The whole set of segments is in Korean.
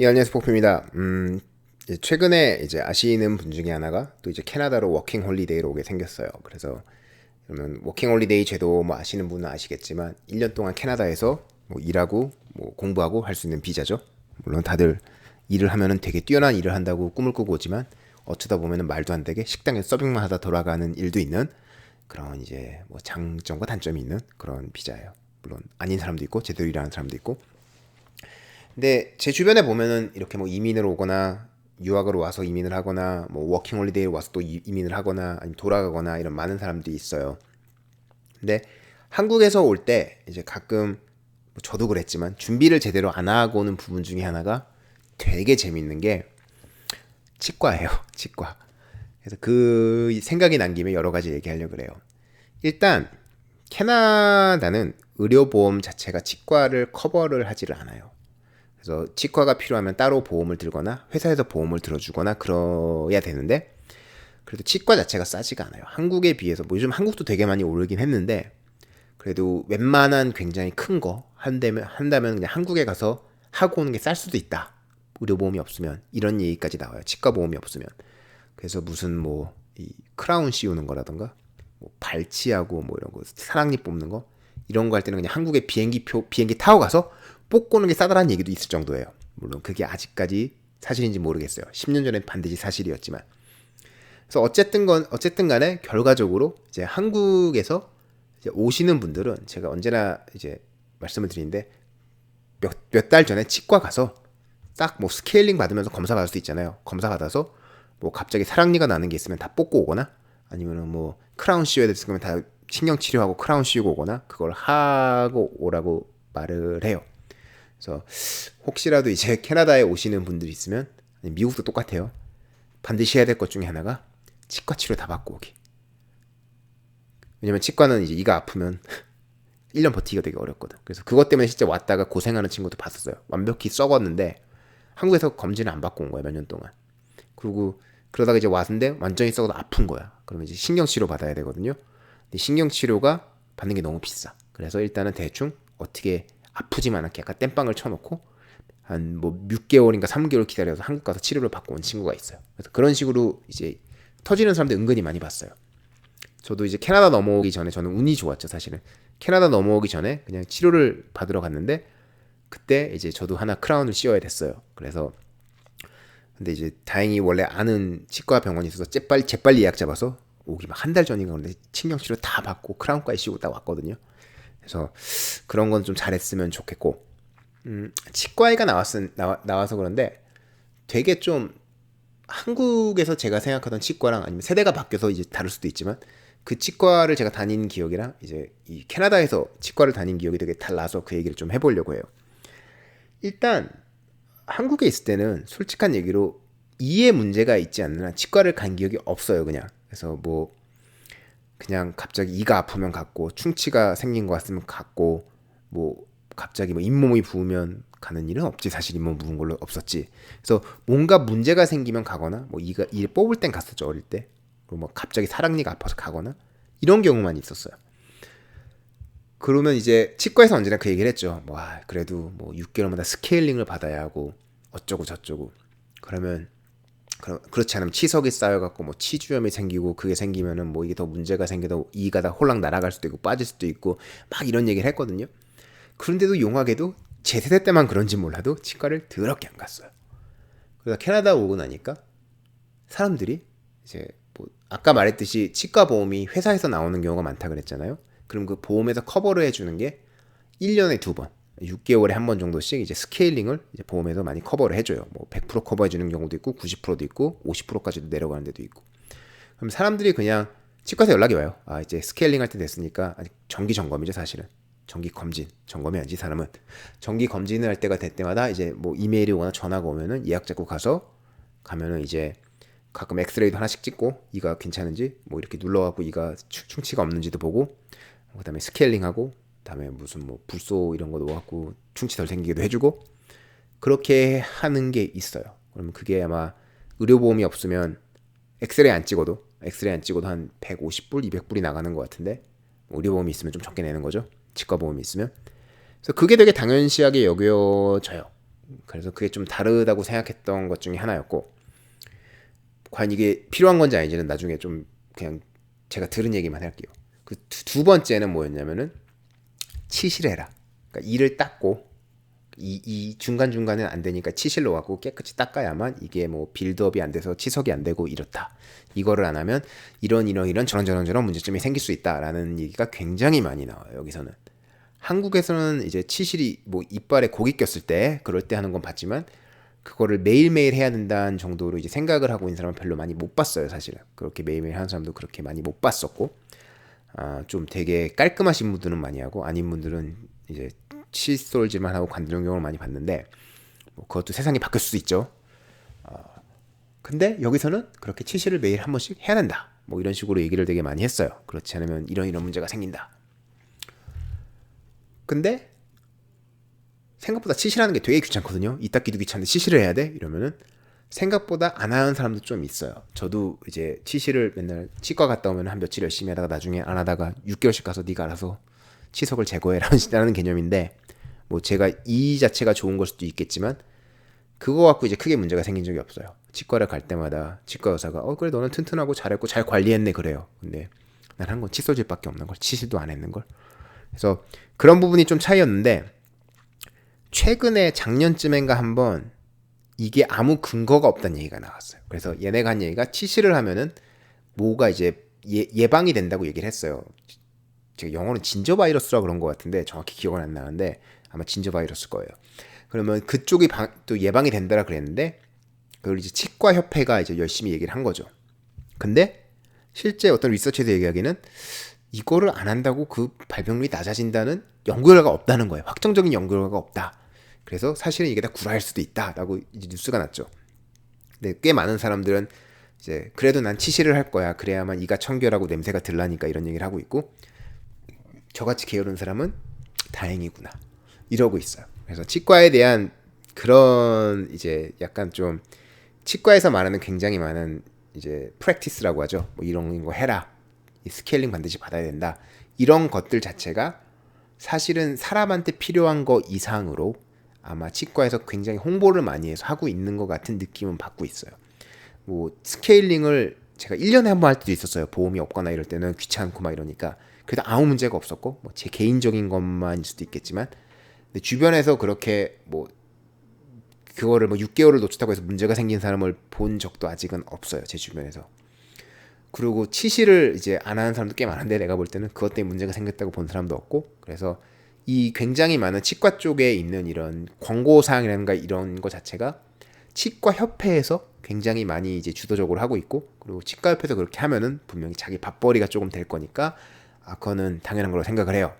예, 안녕하세요. 폭표입니다. 음, 이제 최근에 이제 아시는 분 중에 하나가 또 이제 캐나다로 워킹 홀리데이로 오게 생겼어요. 그래서 그러면 워킹 홀리데이 제도 뭐 아시는 분은 아시겠지만 1년 동안 캐나다에서 뭐 일하고 뭐 공부하고 할 수 있는 비자죠. 물론 다들 일을 하면은 되게 뛰어난 일을 한다고 꿈을 꾸고 오지만 어쩌다 보면은 말도 안 되게 식당에 서빙만 하다 돌아가는 일도 있는 그런 이제 뭐 장점과 단점이 있는 그런 비자예요. 물론 아닌 사람도 있고 제대로 일하는 사람도 있고 근데 제 주변에 보면은 이렇게 뭐 이민을 오거나 유학으로 와서 이민을 하거나 뭐 워킹 홀리데이 와서 또 이민을 하거나 아니면 돌아가거나 이런 많은 사람들이 있어요. 근데 한국에서 올 때 이제 가끔 뭐 저도 그랬지만 준비를 제대로 안 하고 오는 부분 중에 하나가 되게 재밌는 게 치과예요. 치과. 그래서 그 생각이 난 김에 여러 가지 얘기하려고 그래요. 일단 캐나다는 의료보험 자체가 치과를 커버를 하지를 않아요. 그래서 치과가 필요하면 따로 보험을 들거나 회사에서 보험을 들어주거나 그러야 되는데 그래도 치과 자체가 싸지가 않아요. 한국에 비해서 뭐 요즘 한국도 되게 많이 오르긴 했는데 그래도 웬만한 굉장히 큰 거 한다면 한다면 그냥 한국에 가서 하고 오는 게 쌀 수도 있다. 의료 보험이 없으면 이런 얘기까지 나와요. 치과 보험이 없으면 그래서 무슨 뭐 이 크라운 씌우는 거라던가 뭐 발치하고 뭐 이런 거 사랑니 뽑는 거 이런 거 할 때는 그냥 한국에 비행기 표 비행기 타고 가서 뽑고 오는 게 싸다라는 얘기도 있을 정도예요. 물론 그게 아직까지 사실인지 모르겠어요. 10년 전엔 반드시 사실이었지만. 그래서 어쨌든 건 어쨌든 간에 결과적으로 이제 한국에서 이제 오시는 분들은 제가 언제나 이제 말씀을 드리는데 몇몇달 전에 치과 가서 딱 뭐 스케일링 받으면서 검사 받을 수 있잖아요. 검사 받아서 뭐 갑자기 사랑니가 나는 게 있으면 다 뽑고 오거나 아니면은 뭐 크라운 씌워야 됐으면 다 신경 치료하고 크라운 씌우고 오거나 그걸 하고 오라고 말을 해요. 그래서 혹시라도 이제 캐나다에 오시는 분들이 있으면 미국도 똑같아요. 반드시 해야 될 것 중에 하나가 치과 치료 다 받고 오기. 왜냐면 치과는 이제 이가 아프면 1년 버티기가 되게 어렵거든. 그래서 그것 때문에 진짜 왔다가 고생하는 친구도 봤었어요. 완벽히 썩었는데 한국에서 검진을 안 받고 온 거야, 몇 년 동안. 그리고 그러다가 이제 왔는데 완전히 썩어도 아픈 거야. 그러면 이제 신경치료 받아야 되거든요. 근데 신경치료가 받는 게 너무 비싸. 그래서 일단은 대충 어떻게 아프지만 않게 약간 땜빵을 쳐놓고 한 뭐 6개월인가 3개월 기다려서 한국 가서 치료를 받고 온 친구가 있어요. 그래서 그런 식으로 이제 터지는 사람들 은근히 많이 봤어요. 저도 이제 캐나다 넘어오기 전에 저는 운이 좋았죠 사실은 캐나다 넘어오기 전에 그냥 치료를 받으러 갔는데 그때 이제 저도 하나 크라운을 씌워야 됐어요. 그래서 근데 이제 다행히 원래 아는 치과 병원이 있어서 재빨리 재빨리 예약 잡아서 오기 막 한 달 전인가 그런데 신경 치료 다 받고 크라운까지 씌우고 딱 왔거든요. 그래서 그런 건 좀 잘했으면 좋겠고 음, 치과의가 나왔은 나와, 나와서 그런데 되게 좀 한국에서 제가 생각하던 치과랑 아니면 세대가 바뀌어서 이제 다를 수도 있지만 그 치과를 제가 다닌 기억이랑 이제 이 캐나다에서 치과를 다닌 기억이 되게 달라서 그 얘기를 좀 해보려고 해요. 일단 한국에 있을 때는 솔직한 얘기로 이해 문제가 있지 한 치과를 간 기억이 없어요, 그냥. 그래서 뭐 그냥 갑자기 이가 아프면 갔고 충치가 생긴 것 같으면 갔고 뭐 갑자기 뭐 잇몸이 부으면 가는 일은 없지. 사실 잇몸 부은 걸로 없었지. 그래서 뭔가 문제가 생기면 가거나 뭐 이가 이 뽑을 땐 갔었죠 어릴 때. 그리고 뭐 갑자기 사랑니가 아파서 가거나 이런 경우만 있었어요. 그러면 이제 치과에서 언제나 그 얘기를 했죠. 뭐 아, 그래도 뭐 6개월마다 스케일링을 받아야 하고 어쩌고 저쩌고. 그러면 그렇지 않으면 치석이 쌓여갖고 뭐 치주염이 생기고 그게 생기면은 뭐 이게 더 문제가 생겨도 이가 다 홀랑 날아갈 수도 있고 빠질 수도 있고 막 이런 얘기를 했거든요. 그런데도 용하게도 제 세대 때만 그런지 몰라도 치과를 더럽게 안 갔어요. 그래서 캐나다 오고 나니까 사람들이 이제 뭐 아까 말했듯이 치과 보험이 회사에서 나오는 경우가 많다 그랬잖아요. 그럼 그 보험에서 커버를 해주는 게 1년에 두 번, 6개월에 한 번 정도씩 이제 스케일링을 이제 보험에서 많이 커버를 해줘요. 뭐 100% 커버해 주는 경우도 있고 90%도 있고 50%까지도 내려가는 데도 있고. 그럼 사람들이 그냥 치과에서 연락이 와요. 아 이제 스케일링 할 때 됐으니까 아직 정기 점검이죠 사실은. 정기 검진 점검이 아니지 사람은 정기 검진을 할 때가 될 때마다 이제 뭐 이메일이 오거나 전화가 오면은 예약 잡고 가서 가면은 이제 가끔 엑스레이도 하나씩 찍고 이가 괜찮은지 뭐 이렇게 눌러갖고 이가 충치가 없는지도 보고 그다음에 스케일링하고 다음에 무슨 뭐 불소 이런 거 넣어갖고 충치 덜 생기기도 해주고 그렇게 하는 게 있어요. 그러면 그게 아마 의료보험이 없으면 엑스레이 안 찍어도 엑스레이 안 찍어도 한 150불, 200불이 나가는 것 같은데 의료보험이 있으면 좀 적게 내는 거죠. 치과보험이 있으면. 그래서 그게 되게 당연시하게 여겨져요. 그래서 그게 좀 다르다고 생각했던 것 중에 하나였고 과연 이게 필요한 건지 아닌지는 나중에 좀 그냥 제가 들은 얘기만 할게요. 그 두 번째는 뭐였냐면은 치실해라. 그러니까 이를 닦고 이, 이 중간 중간은 안 되니까 치실로 갖고 깨끗이 닦아야만 이게 뭐 빌드업이 안 돼서 치석이 안 되고 이렇다. 이거를 안 하면 이런 이런 이런 저런 저런 저런 문제점이 생길 수 있다라는 얘기가 굉장히 많이 나와요. 여기서는 한국에서는 이제 치실이 뭐 이빨에 고기 꼈을 때 그럴 때 하는 건 봤지만 그거를 매일매일 해야 된다는 정도로 이제 생각을 하고 있는 사람은 별로 많이 못 봤어요, 사실은. 그렇게 매일매일 하는 사람도 그렇게 많이 못 봤었고, 아, 좀 되게 깔끔하신 분들은 많이 하고, 아닌 분들은 이제 칫솔질만 하고 관절 경을 많이 봤는데, 뭐 그것도 세상이 바뀔 수도 있죠. 아, 근데 여기서는 그렇게 치실을 매일 한 번씩 해야 된다. 뭐 이런 식으로 얘기를 되게 많이 했어요. 그렇지 않으면 이런 이런 문제가 생긴다. 근데 생각보다 치실하는 게 되게 귀찮거든요. 이 닦기도 귀찮은데 치실을 해야 돼? 이러면은 생각보다 안 하는 사람도 좀 있어요. 저도 이제 치실을 맨날 치과 갔다 오면 한 며칠 열심히 하다가 나중에 안 하다가 6개월씩 가서 네가 알아서 치석을 제거해라는 개념인데 뭐 제가 이 자체가 좋은 걸 수도 있겠지만 그거 갖고 이제 크게 문제가 생긴 적이 없어요. 치과를 갈 때마다 치과 의사가 어 그래 너는 튼튼하고 잘했고 잘 관리했네 그래요. 근데 난 한 건 칫솔질밖에 없는 걸 치실도 안 했는 걸. 그래서 그런 부분이 좀 차이였는데 최근에 작년쯤엔가 한번 이게 아무 근거가 없다는 얘기가 나왔어요. 그래서 얘네가 한 얘기가 치실을 하면은 뭐가 이제 예, 방이 된다고 얘기를 했어요. 제가 영어는 진저 바이러스라 그런 것 같은데 정확히 기억은 안 나는데 아마 진저 바이러스 거예요. 그러면 그쪽이 방, 또 예방이 된다라 그랬는데 그걸 이제 치과 협회가 이제 열심히 얘기를 한 거죠. 근데 실제 어떤 리서치에서 얘기하기는 이거를 안 한다고 그 발병률이 낮아진다는 연구 결과가 없다는 거예요. 확정적인 연구 결과가 없다. 그래서 사실은 이게 다 구라일 수도 있다라고 이제 뉴스가 났죠. 근데 꽤 많은 사람들은 이제 그래도 난 치실을 할 거야. 그래야만 이가 청결하고 냄새가 들라니까 이런 얘기를 하고 있고 저같이 게으른 사람은 다행이구나 이러고 있어요. 그래서 치과에 대한 그런 이제 약간 좀 치과에서 말하는 굉장히 많은 이제 프랙티스라고 하죠. 뭐 이런 거 해라. 스케일링 반드시 받아야 된다. 이런 것들 자체가 사실은 사람한테 필요한 거 이상으로 아마 치과에서 굉장히 홍보를 많이 해서 하고 있는 것 같은 느낌은 받고 있어요. 뭐 스케일링을 제가 1년에 한 번 할 때도 있었어요. 보험이 없거나 이럴 때는 귀찮고 막 이러니까. 그래도 아무 문제가 없었고 뭐 제 개인적인 것만일 수도 있겠지만 근데 주변에서 그렇게 뭐 그거를 뭐 6개월을 놓쳤다고 해서 문제가 생긴 사람을 본 적도 아직은 없어요. 제 주변에서. 그리고 치실을 이제 안 하는 사람도 꽤 많은데 내가 볼 때는 그것 때문에 문제가 생겼다고 본 사람도 없고 그래서 이 굉장히 많은 치과 쪽에 있는 이런 광고 사항이라든가 이런 거 자체가 치과 협회에서 굉장히 많이 이제 주도적으로 하고 있고 그리고 치과 협회에서 그렇게 하면은 분명히 자기 밥벌이가 조금 될 거니까 아 그거는 당연한 걸로 생각을 해요.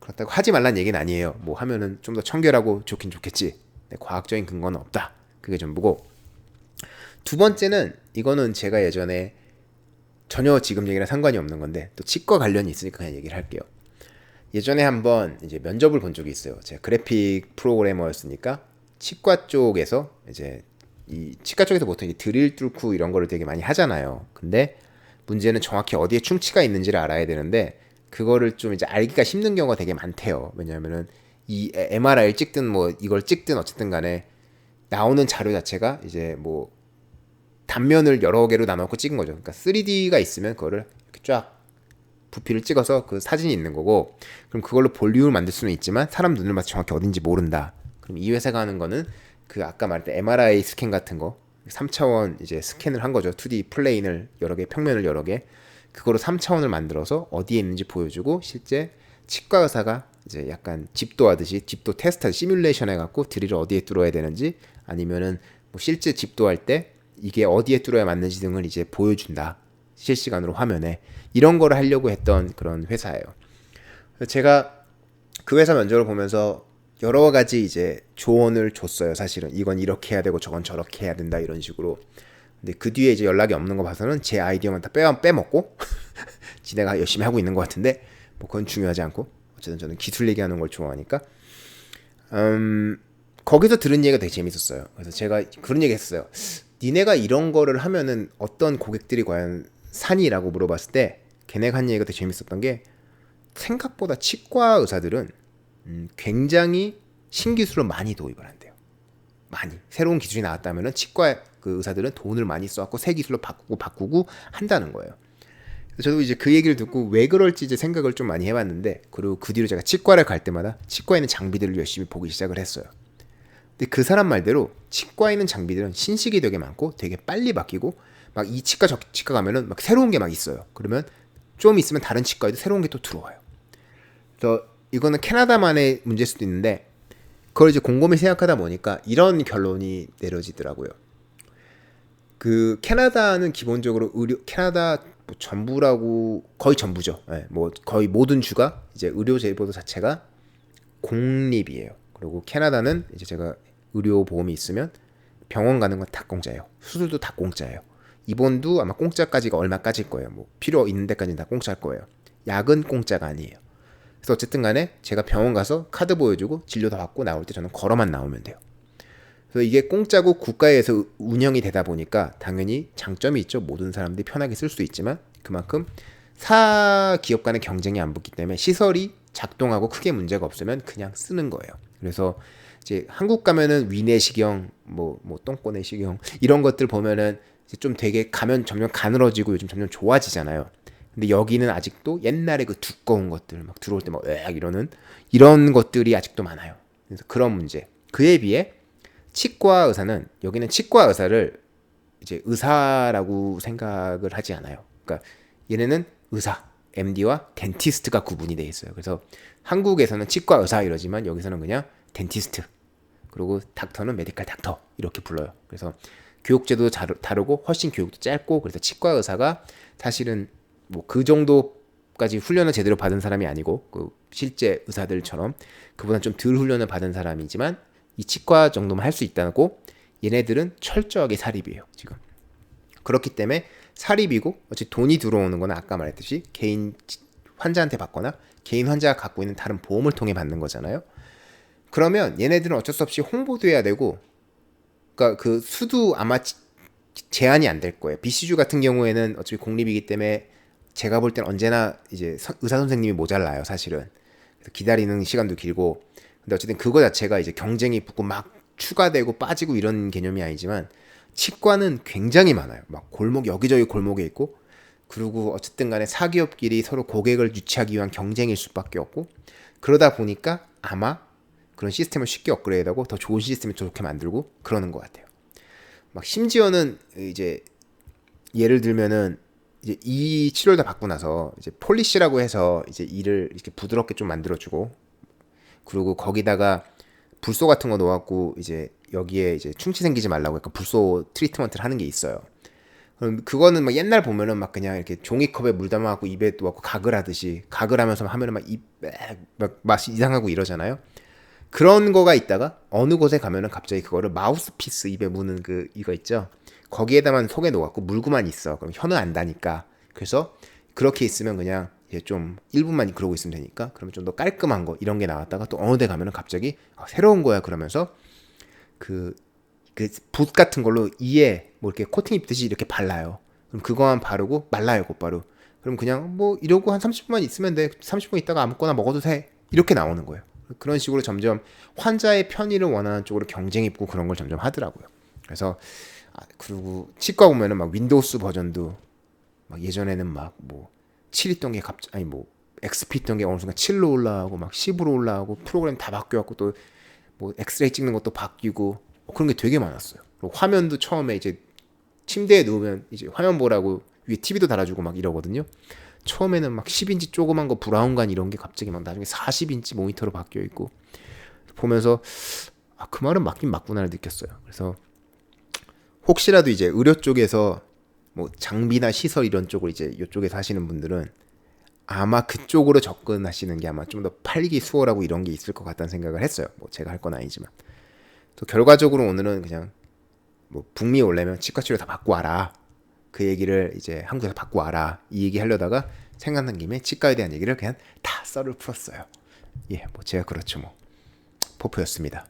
그렇다고 하지 말란 얘기는 아니에요. 뭐 하면은 좀 더 청결하고 좋긴 좋겠지. 네, 과학적인 근거는 없다. 그게 전부고 두 번째는 이거는 제가 예전에 전혀 지금 얘기랑 상관이 없는 건데 또 치과 관련이 있으니까 그냥 얘기를 할게요. 예전에 한번 이제 면접을 본 적이 있어요. 제가 그래픽 프로그래머였으니까 치과 쪽에서 이제 이 치과 쪽에서 보통 이제 드릴 뚫고 이런 거를 되게 많이 하잖아요. 근데 문제는 정확히 어디에 충치가 있는지를 알아야 되는데 그거를 좀 이제 알기가 힘든 경우가 되게 많대요. 왜냐하면은 이 MRI를 찍든 뭐 이걸 찍든 어쨌든 간에 나오는 자료 자체가 이제 뭐 단면을 여러 개로 나눠고 찍은 거죠. 그러니까 3D가 있으면 그거를 이렇게 쫙 부피를 찍어서 그 사진이 있는 거고 그럼 그걸로 볼륨을 만들 수는 있지만 사람 눈을 봐서 정확히 어딘지 모른다. 그럼 이 회사가 하는 거는 그 아까 말했던 MRI 스캔 같은 거 3차원 이제 스캔을 한 거죠. 2D 플레인을 여러 개 평면을 여러 개 그거로 3차원을 만들어서 어디에 있는지 보여주고 실제 치과 의사가 이제 약간 집도 하듯이 집도 테스트 시뮬레이션 해갖고 드릴을 어디에 뚫어야 되는지 아니면은 뭐 실제 집도 할 때 이게 어디에 뚫어야 맞는지 등을 이제 보여준다 실시간으로 화면에 이런 거를 하려고 했던 그런 회사예요. 제가 그 회사 면접을 보면서 여러 가지 이제 조언을 줬어요. 사실은 이건 이렇게 해야 되고 저건 저렇게 해야 된다 이런 식으로. 근데 그 뒤에 이제 연락이 없는 거 봐서는 제 아이디어만 다 빼, 빼먹고 지네가 열심히 하고 있는 것 같은데 뭐 그건 중요하지 않고 어쨌든 저는 기술 얘기하는 걸 좋아하니까 음, 거기서 들은 얘기가 되게 재밌었어요. 그래서 제가 그런 얘기 했어요. 니네가 이런 거를 하면은 어떤 고객들이 과연 산이라고 물어봤을 때 걔네가 한 얘기가 되게 재밌었던 게 생각보다 치과 의사들은 음, 굉장히 신기술을 많이 도입을 한대요. 많이 새로운 기술이 나왔다면은 치과 그 의사들은 돈을 많이 써갖고 새 기술로 바꾸고 바꾸고 한다는 거예요. 저도 이제 그 얘기를 듣고 왜 그럴지 이제 생각을 좀 많이 해봤는데 그리고 그 뒤로 제가 치과를 갈 때마다 치과에 있는 장비들을 열심히 보기 시작을 했어요. 근데 그 사람 말대로 치과에 있는 장비들은 신식이 되게 많고 되게 빨리 바뀌고 막 이 치과 저 치과 가면은 막 새로운 게 막 있어요. 그러면 좀 있으면 다른 치과에도 새로운 게 또 들어와요. 그래서 이거는 캐나다만의 문제일 수도 있는데 그걸 이제 곰곰이 생각하다 보니까 이런 결론이 내려지더라고요. 그 캐나다는 기본적으로 의료 캐나다 뭐 전부라고 거의 전부죠. 네, 뭐 거의 모든 주가 이제 의료 제보도 자체가 공립이에요. 그리고 캐나다는 이제 제가 의료 보험이 있으면 병원 가는 건 다 공짜예요. 수술도 다 공짜예요. 입원도 아마 공짜까지가 얼마까지일 거예요. 뭐 필요 있는 데까지는 다 공짜일 거예요. 약은 공짜가 아니에요. 그래서 어쨌든 간에 제가 병원 가서 카드 보여주고 진료 다 받고 나올 때 저는 걸어만 나오면 돼요. 그래서 이게 공짜고 국가에서 운영이 되다 보니까 당연히 장점이 있죠. 모든 사람들이 편하게 쓸 수 있지만 그만큼 사 기업 간의 경쟁이 안 붙기 때문에 시설이 작동하고 크게 문제가 없으면 그냥 쓰는 거예요. 그래서 이제 한국 가면은 위내시경, 뭐, 뭐, 똥꼬내시경, 이런 것들 보면은 좀 되게 가면 점점 가늘어지고 요즘 점점 좋아지잖아요. 근데 여기는 아직도 옛날에 그 두꺼운 것들 막 들어올 때막 이러는 이런 것들이 아직도 많아요. 그래서 그런 문제. 그에 비해 치과 의사는 여기는 치과 의사를 이제 의사라고 생각을 하지 않아요. 그러니까 얘네는 의사, MD와 덴티스트가 구분이 돼 있어요. 그래서 한국에서는 치과 의사 이러지만 여기서는 그냥 덴티스트 그리고 닥터는 메디컬 닥터 이렇게 불러요. 그래서 교육제도 다르고 훨씬 교육도 짧고 그래서 치과 의사가 사실은 뭐 그 정도까지 훈련을 제대로 받은 사람이 아니고 그 실제 의사들처럼 그보다 좀 덜 훈련을 받은 사람이지만 이 치과 정도만 할 수 있다고 얘네들은 철저하게 사립이에요 지금. 그렇기 때문에 사립이고 어차피 돈이 들어오는 거는 아까 말했듯이 개인 환자한테 받거나 개인 환자가 갖고 있는 다른 보험을 통해 받는 거잖아요. 그러면 얘네들은 어쩔 수 없이 홍보도 해야 되고 그러니까 그 수도 아마 제한이 안 될 거예요. BC주 같은 경우에는 어차피 공립이기 때문에 제가 볼 땐 언제나 이제 의사 선생님이 모자라요 사실은. 기다리는 시간도 길고. 근데 어쨌든 그거 자체가 이제 경쟁이 붙고 막 추가되고 빠지고 이런 개념이 아니지만 치과는 굉장히 많아요. 막 골목 여기저기 골목에 있고. 그리고 어쨌든 간에 사기업끼리 서로 고객을 유치하기 위한 경쟁일 수밖에 없고. 그러다 보니까 아마 그런 시스템을 쉽게 업그레이드하고 더 좋은 시스템을 좋게 만들고 그러는 것 같아요. 막 심지어는 이제 예를 들면은 이제 이 치료를 다 받고 나서 이제 폴리시라고 해서 이제 이를 이렇게 부드럽게 좀 만들어주고 그리고 거기다가 불소 같은 거 넣어갖고 이제 여기에 이제 충치 생기지 말라고 약간 불소 트리트먼트를 하는 게 있어요. 그럼 그거는 막 옛날 보면은 막 그냥 이렇게 종이컵에 물 담아갖고 입에 놓고 가글 하듯이 가글 하면서 하면은 막 입 막 맛이 이상하고 이러잖아요. 그런 거가 있다가 어느 곳에 가면은 갑자기 그거를 마우스피스 입에 무는 그 이거 있죠. 거기에다만 속에 넣어갖고 물고만 있어. 그럼 혀는 안 다니까. 그래서 그렇게 있으면 그냥 좀 1분만 그러고 있으면 되니까 그러면 좀 더 깔끔한 거 이런 게 나왔다가 또 어느 데 가면은 갑자기 아, 새로운 거야 그러면서 그 그붓 같은 걸로 이에 뭐 이렇게 코팅 입듯이 이렇게 발라요. 그럼 그거만 바르고 말라요 곧바로. 그럼 그냥 뭐 이러고 한 30분만 있으면 돼. 30분 있다가 아무거나 먹어도 돼. 이렇게 나오는 거예요. 그런 식으로 점점 환자의 편의를 원하는 쪽으로 경쟁이 있고 그런 걸 점점 하더라고요. 그래서 아, 그리고 치과 보면은 막 윈도우스 버전도 막 예전에는 막 뭐 7 있던 게 갑자기 아니 뭐 XP 있던 게 어느 순간 7로 올라가고 막 10으로 올라가고 프로그램 다 바뀌었고 또 뭐 엑스레이 찍는 것도 바뀌고 뭐 그런 게 되게 많았어요. 그리고 화면도 처음에 이제 침대에 누우면 이제 화면 보라고 위에 TV도 달아주고 막 이러거든요. 처음에는 막 10인치 조그만 거 브라운관 이런 게 갑자기 막 나중에 40인치 모니터로 바뀌어 있고 보면서 아, 그 말은 맞긴 맞구나를 느꼈어요. 그래서 혹시라도 이제 의료 쪽에서 뭐 장비나 시설 이런 쪽을 이제 이쪽에서 하시는 분들은 아마 그쪽으로 접근하시는 게 아마 좀 더 팔기 수월하고 이런 게 있을 것 같다는 생각을 했어요. 뭐 제가 할 건 아니지만. 또 결과적으로 오늘은 그냥 뭐 북미 올려면 치과 치료 다 받고 와라. 그 얘기를 이제 한국에서 받고 와라. 이 얘기 하려다가 생각난 김에 치과에 대한 얘기를 그냥 다 썰을 풀었어요. 예, 뭐 제가 그렇죠 뭐. 포프였습니다.